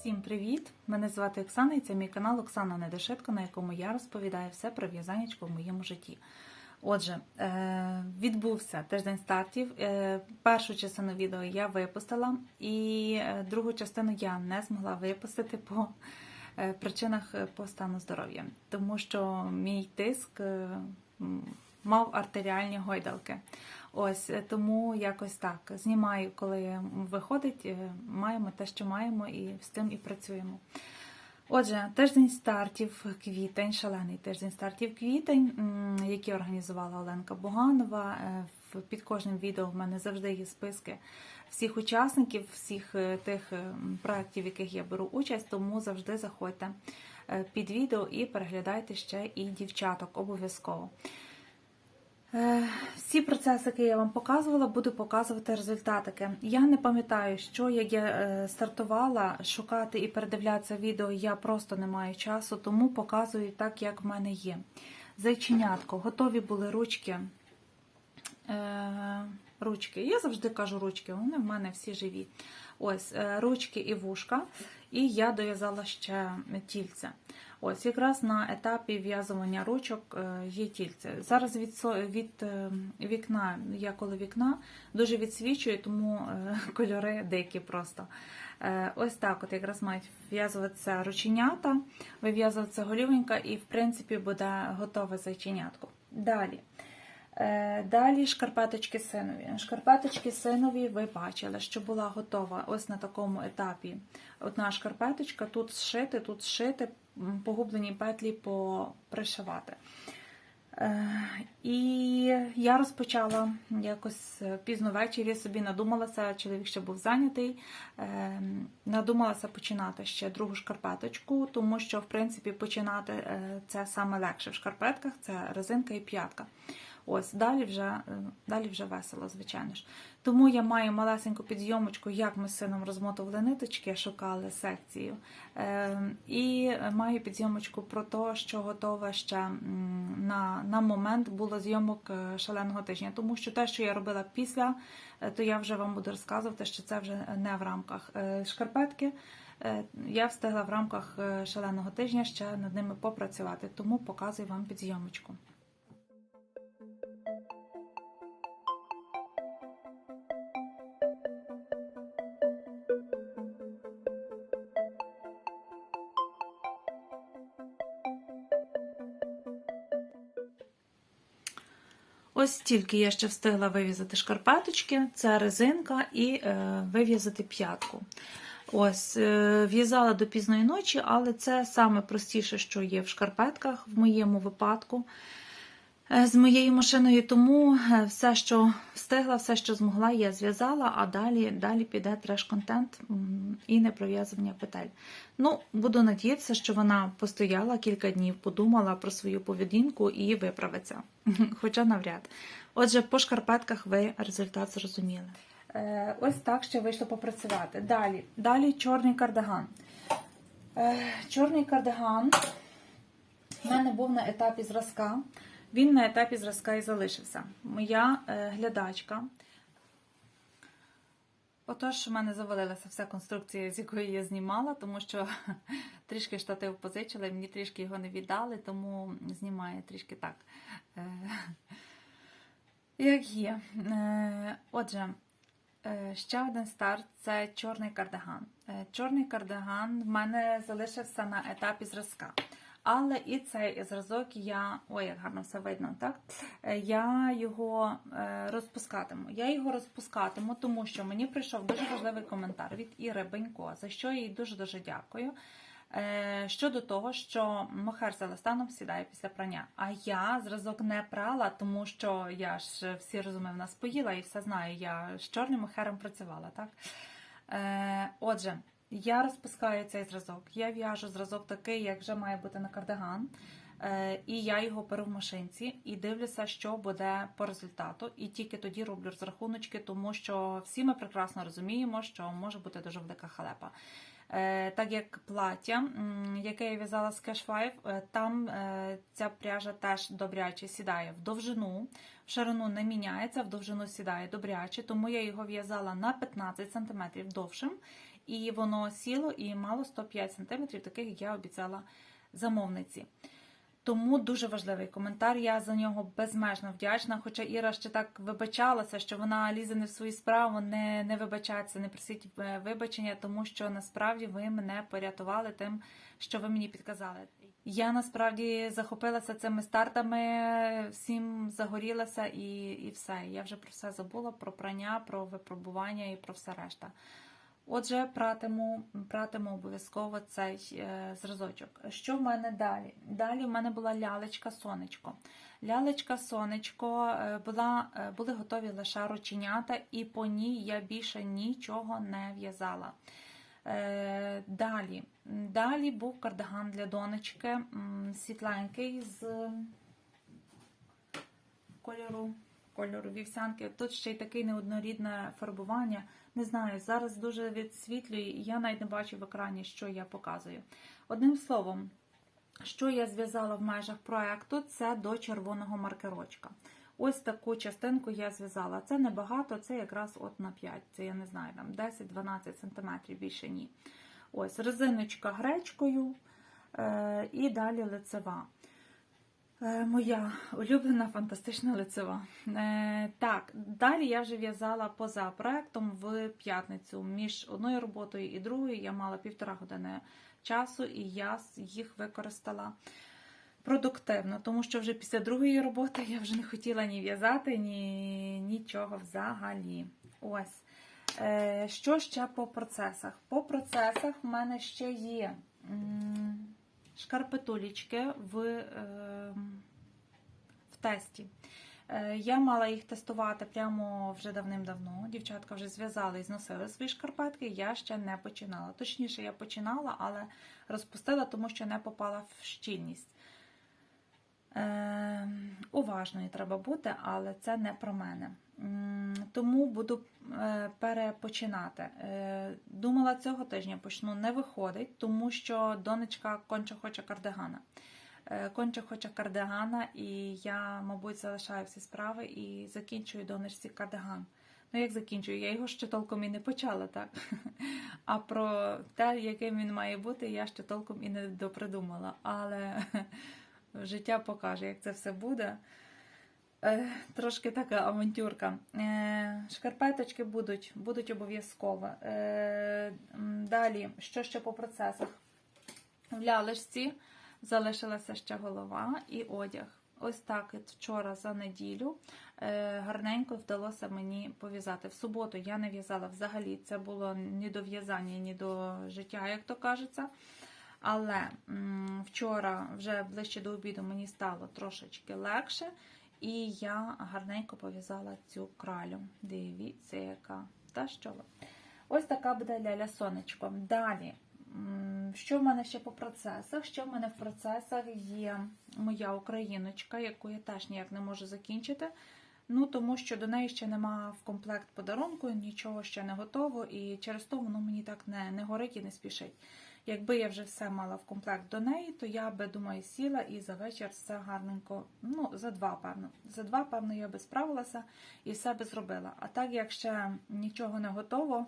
Всім привіт! Мене звати Оксана і це мій канал Оксана Недешитко, на якому я розповідаю все про в'язанечко в моєму житті. Отже, е, відбувся тиждень стартів. Е, Першу частину відео я випустила, і е, другу частину я не змогла випустити по причинах по стану здоров'я, тому що мій тиск мав артеріальні гойдалки. Ось е, тому якось так знімаю, коли виходить, е, маємо те, що маємо, і з тим і працюємо. Отже, тиждень стартів квітень, шалений тиждень стартів квітень, який організувала Оленка Буганова. Е, Під кожним відео в мене завжди є списки всіх учасників, всіх тих проєктів, в яких я беру участь, тому завжди заходьте під відео і переглядайте ще і дівчаток обов'язково. Е, Всі процеси, які я вам показувала, буду показувати результатики. Я не пам'ятаю, що як я е, стартувала шукати і передивлятися відео, я просто не маю часу, тому показую так, як в мене є. Зайченятко, готові були ручки. Ручки. Я завжди кажу ручки, вони в мене всі живі. Ось е, ручки і вушка, і я дов'язала ще тільце. Ось якраз на етапі в'язування ручок е, є тільце. Зараз від, від е, вікна, я коло вікна дуже відсвічую, тому кольори дикі просто. Ось так от якраз мають в'язуватися рученята, вив'язуватися голівенька, і в принципі буде готове зайченятко. Далі. Е, Далі шкарпеточки синові. Шкарпеточки синові ви бачили, що була готова ось на такому етапі. Одна шкарпеточка, тут зшити, тут зшити, погублені петлі попришивати. Е, І я розпочала якось е, пізно ввечері собі надумалася, чоловік ще був зайнятий. Надумалася починати ще другу шкарпеточку, тому що, в принципі, починати це саме легше в шкарпетках це резинка і п'ятка. Ось далі вже, е, далі вже весело, звичайно ж. Тому я маю малесеньку підйомочку, як ми з сином розмотували ниточки, шукали секцію. Е, І маю підйомочку про те, що готова ще на, на момент було зйомок е, шаленого тижня. Тому що те, що я робила після, е, то я вже вам буду розказувати, що це вже не в рамках шкарпетки. Я встигла в рамках шаленого тижня ще над ними попрацювати, тому показую вам підйомочку. Ось тільки я ще встигла вив'язати шкарпеточки, це резинка і е, вив'язати п'ятку. Ось, е, в'язала до пізної ночі, але це саме простіше, що є в шкарпетках в моєму випадку з моєю машиною. Тому е, все, що встигла, все, що змогла, я зв'язала, а далі, далі піде треш-контент і непров'язування петель. Ну, буду надіятися, що вона постояла кілька днів, подумала про свою поведінку і виправиться. Хоча навряд. Отже, по шкарпетках ви результат зрозуміли. Е, ось так ще вийшло попрацювати. Далі, далі чорний кардиган. Е, чорний кардиган в мене був на етапі зразка. Він на етапі зразка і залишився. Моя е, глядачка. Отож, у мене завалилася вся конструкція, з якої я знімала, тому що трішки штатив позичили, мені трішки його не віддали, тому знімаю трішки так. е, Як є. Е, Отже, ще один старт це чорний кардиган. Чорний кардиган в мене залишився на етапі зразка. Але і цей зразок я. Ой, як гарно все видно, так? Е, Я його е, розпускатиму. Я його розпускатиму, тому що мені прийшов дуже важливий коментар від Іри Бенько, за що їй дуже-дуже дякую. Е, Щодо того, що мохер з еластаном сідає після прання. А я зразок не прала, тому що я ж всі розуми в нас поїла і все знаю. Я з чорним мохером працювала, так? Отже, я розпускаю цей зразок. Я в'яжу зразок такий, як вже має бути на кардиган. Е, І я його беру в машинці і дивлюся, що буде по результату. І тільки тоді роблю розрахуночки, тому що всі ми прекрасно розуміємо, що може бути дуже велика халепа. Е, Так як плаття, яке я в'язала з Cash 5, е, там ця пряжа теж добряче сідає в довжину, в ширину не міняється, в довжину сідає добряче, тому я його в'язала на 15 см довшим і воно сіло і мало 105 см, таких як я обіцяла замовниці. Тому дуже важливий коментар. Я за нього безмежно вдячна. Хоча Іра ще так вибачалася, що вона лізе не в свою справу, не, не вибачається, не просить е, вибачення, тому що насправді ви мене порятували тим, що ви мені підказали. Я насправді захопилася цими стартами, всім загорілася і, і все. Я вже про все забула: про прання, про випробування і про все решта. Отже, пратиму, пратиму обов'язково цей е, зразочок. Що в мене далі? Далі в мене була лялечка сонечко. Лялечка сонечко е, була, е, були готові лише рученята, і по ній я більше нічого не в'язала. Далі. Далі був кардиган для донечки, світленький з кольору, кольору вівсянки. Тут ще й таке неоднорідне фарбування. Не знаю, зараз дуже відсвітлює, і я навіть не бачу в екрані, що я показую. Одним словом, що я зв'язала в межах проекту, це до червоного маркерочка. Ось таку частинку я зв'язала. Це небагато, це якраз от на 5, це я не знаю, там 10-12 см більше ні. Ось резиночка гречкою е, і далі лицева. Е, Моя улюблена фантастична лицева. Е, так, далі я вже в'язала поза проектом в п'ятницю. Між одною роботою і другою я мала півтора години часу, і я їх використала продуктивно, тому що вже після другої роботи я вже не хотіла ні в'язати, ні нічого взагалі. Ось. Е, Що ще по процесах? По процесах в мене ще є. м, шкарпетулечки в, е, в тесті. Е, Я мала їх тестувати прямо вже давним-давно. Дівчатка вже зв'язали і зносили свої шкарпетки. Я ще не починала. Точніше, я починала, але розпустила, тому що не попала в щільність. Е, уважною треба бути, але це не про мене. Тому буду е, перепочинати. Е, Думала, цього тижня почну не виходить, тому що донечка конче хоче кардигана. Е, Конче хоче кардигана, і я, мабуть, залишаю всі справи і закінчую донечці кардиган. Ну, як закінчую? Я його ще толком і не почала, так? А про те, яким він має бути, я ще толком і не допридумала. Але життя покаже, як це все буде. Е, Трошки така авантюрка. Е, Шкарпеточки будуть, будуть обов'язково. Е, Далі, що ще по процесах? В лялечці залишилася ще голова і одяг. Ось так вчора за неділю гарненько вдалося мені пов'язати. В суботу я не в'язала взагалі, це було ні до в'язання, ні до життя, як то кажеться. Але вчора, вже ближче до обіду, мені стало трошечки легше, і я гарненько пов'язала цю кралю. Дивіться, яка. Та що ви. Ось така буде ляля сонечко. Далі. Що в мене ще по процесах? Що в мене в процесах є моя україночка, яку я теж ніяк не можу закінчити. Ну, тому що до неї ще нема в комплект подарунку, нічого ще не готово, і через то воно мені так не, не горить і не спішить. Якби я вже все мала в комплект до неї, то я би, думаю, сіла і за вечір все гарненько, ну, за два, певно. За два, певно, я би справилася і все би зробила. А так як ще нічого не готово,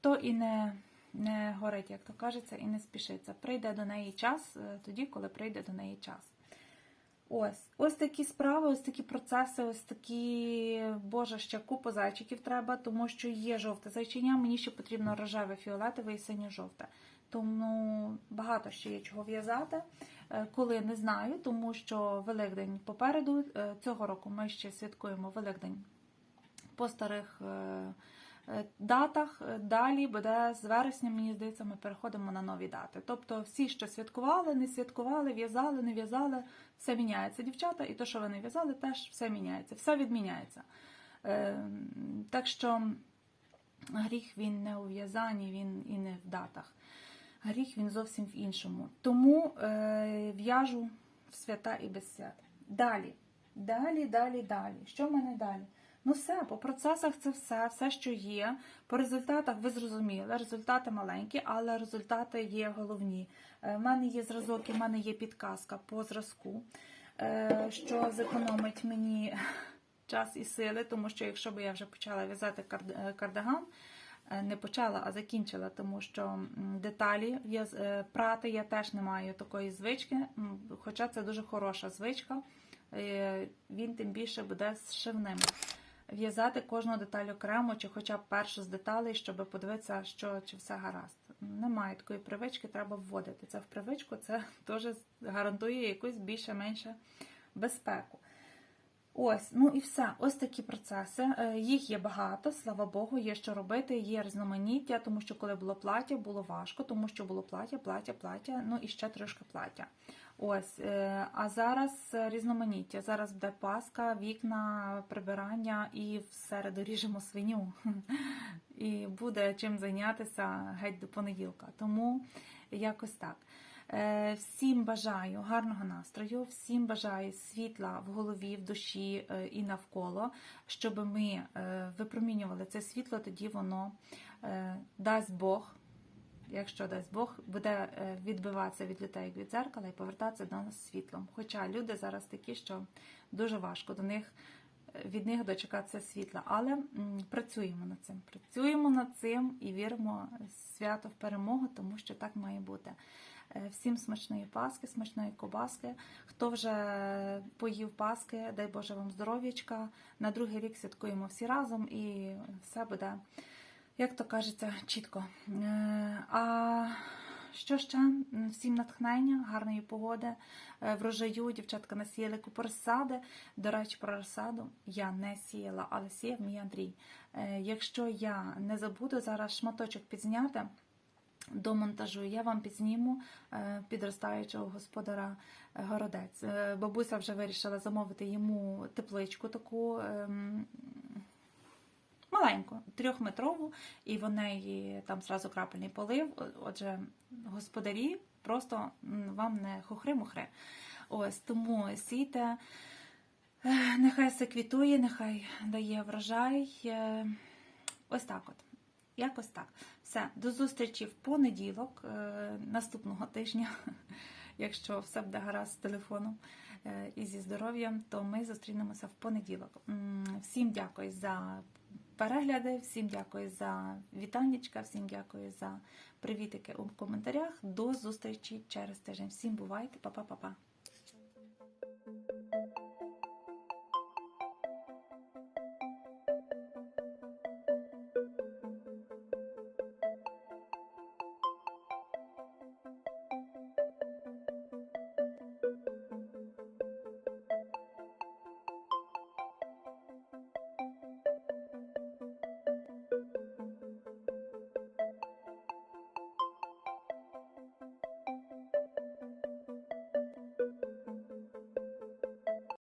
то і не, не горить, як то кажеться, і не спішиться. Прийде до неї час е, тоді, коли прийде до неї час. Ось, ось такі справи, ось такі процеси, ось такі, боже, ще купу зайчиків треба, тому що є жовте зайчиня, мені ще потрібно рожеве, фіолетове і синьо-жовте. Тому багато ще є чого в'язати. Е, Коли не знаю, тому що Великдень попереду. Е, Цього року ми ще святкуємо Великдень по старих е, датах. Е, Далі буде з вересня, мені здається, ми переходимо на нові дати. Тобто всі, що святкували, не святкували, в'язали, не в'язали, все міняється. Дівчата, і то, що ви не в'язали, теж все міняється, все відміняється. Е, Так що гріх він не у в'язанні, він і не в датах. Гріх він зовсім в іншому. Тому е, в'яжу в свята і без свят. Далі, далі, далі, далі. Що в мене далі? Ну все, по процесах це все, все, що є. По результатах ви зрозуміли, результати маленькі, але результати є головні. Е, В мене є зразок і в мене є підказка по зразку, е, що зекономить мені час і сили, тому що якщо б я вже почала в'язати е, кардиган, е, не почала, а закінчила, тому що деталі е, прати я теж не маю такої звички, хоча це дуже хороша звичка. Е, Він тим більше буде зшивним. В'язати кожну деталь окремо, чи хоча б першу з деталей, щоб подивитися, що чи все гаразд. Немає такої привички, треба вводити це в привичку. Це теж гарантує якусь більше-менше безпеку. Ось, ну і все. Ось такі процеси. Е, Їх є багато, слава Богу, є що робити, є різноманіття, тому що коли було плаття, було важко, тому що було плаття, плаття, плаття, ну і ще трошки плаття. Ось, е, а зараз е, різноманіття. Зараз буде паска, вікна, прибирання і в середу ріжемо свиню. І буде чим зайнятися геть до понеділка. Тому якось так. Е, Всім бажаю гарного настрою, всім бажаю світла в голові, в душі е, і навколо, щоб ми е, випромінювали це світло, тоді воно дасть Бог, якщо дасть Бог, буде відбиватися від людей від дзеркала і повертатися до нас світлом. Хоча люди зараз такі, що дуже важко до них. Від них дочекатися світла, але працюємо над цим. Працюємо над цим і віримо свято в перемогу, тому що так має бути. Е, Всім смачної паски, смачної кобаски. Хто вже поїв паски, дай Боже вам здоров'ячка. На другий рік святкуємо всі разом і все буде, як то кажеться, чітко. Е, А що ще? Всім натхнення, гарної погоди, е, врожаю. Дівчатка насіяли купу розсади. До речі, про розсаду я не сіяла, але сіяв мій Андрій. Якщо я не забуду зараз шматочок підзняти до монтажу, я вам підзніму е, підростаючого господара е, городець. Е, Бабуся вже вирішила замовити йому тепличку таку. ем, Маленьку, трьохметрову, і в неї там зразу крапельний полив. Отже, господарі просто вам не хухри-мухри. Ось тому сійте, нехай все квітує, нехай дає врожай. Ось так от. Якось так. Все, до зустрічі в понеділок е, наступного тижня. Якщо все буде гаразд з телефоном е, і зі здоров'ям, то ми зустрінемося в понеділок. Всім дякую за перегляди, всім дякую за вітаннячка, всім дякую за привітики у коментарях. До зустрічі через тиждень. Всім бувайте, па-па-па-па.